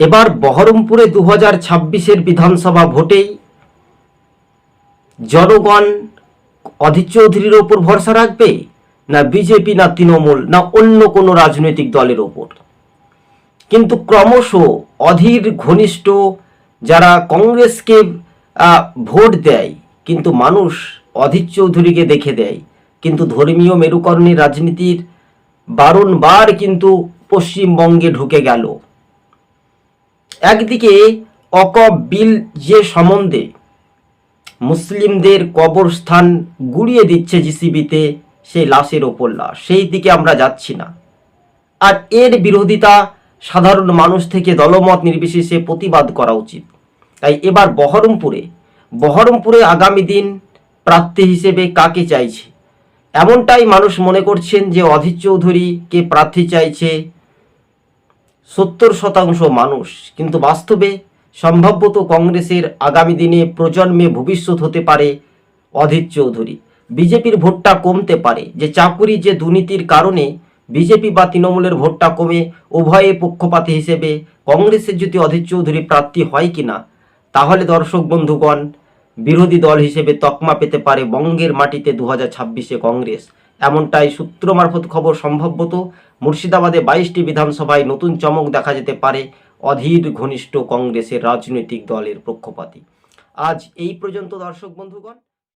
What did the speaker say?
এবার বহরমপুরে দু হাজার ছাব্বিশের বিধানসভা ভোটেই জনগণ অধীর চৌধুরীর ওপর ভরসা রাখবে, না বিজেপি, না তৃণমূল, না অন্য কোনো রাজনৈতিক দলের ওপর? কিন্তু ক্রমশ অধীর ঘনিষ্ঠ যারা কংগ্রেসকে ভোট দেয়, কিন্তু মানুষ অধীর চৌধুরীকে দেখে দেয়। কিন্তু ধর্মীয় মেরুকরণী রাজনীতির বারংবার কিন্তু পশ্চিমবঙ্গে ঢুকে গেল। একদিকে অকপ বিল যে সম্বন্ধে মুসলিমদের কবরস্থান গুড়িয়ে দিচ্ছে জিসিবিতে সেই লাশের ওপর লাশ। সেই দিকে আমরা যাচ্ছি না। আর এর বিরোধিতা সাধারণ মানুষ থেকে দলমত নির্বিশেষে প্রতিবাদ করা উচিত। তাই এবার বহরমপুরে বহরমপুরে আগামী দিন প্রার্থী হিসেবে কাকে চাইছে? এমনটাই মানুষ মনে করছেন যে অধীর চৌধুরীকে প্রার্থী চাইছে সত্তর শতাংশ মানুষ, কিন্তু বাস্তবে সম্ভাব্যত কংগ্রেসের আগামী দিনে প্রজন্মে ভবিষ্যৎ হতে পারে অধীর চৌধুরী। বিজেপির ভোটটা কমতে পারে। যে চাকুরি, যে দুর্নীতির কারণে বিজেপি বা তৃণমূলের ভোটটা কমে, উভয়ে পক্ষপাতী হিসেবে কংগ্রেসের যদি অধীর চৌধুরী প্রার্থী হয় কিনা, তাহলে দর্শক বন্ধুগণ, বিরোধী দল হিসেবে তকমা পেতে পারে বঙ্গের মাটিতে দু হাজার কংগ্রেস। এমনটাই সূত্র মারফত খবর সম্ভবত মুর্শিদাবাদে বাইশটি বিধানসভায় নতুন চমক দেখা যেতে পারে অধীর ঘনিষ্ঠ কংগ্রেসের রাজনৈতিক দলের পক্ষপাতি। আজ এই পর্যন্ত দর্শক বন্ধুগণ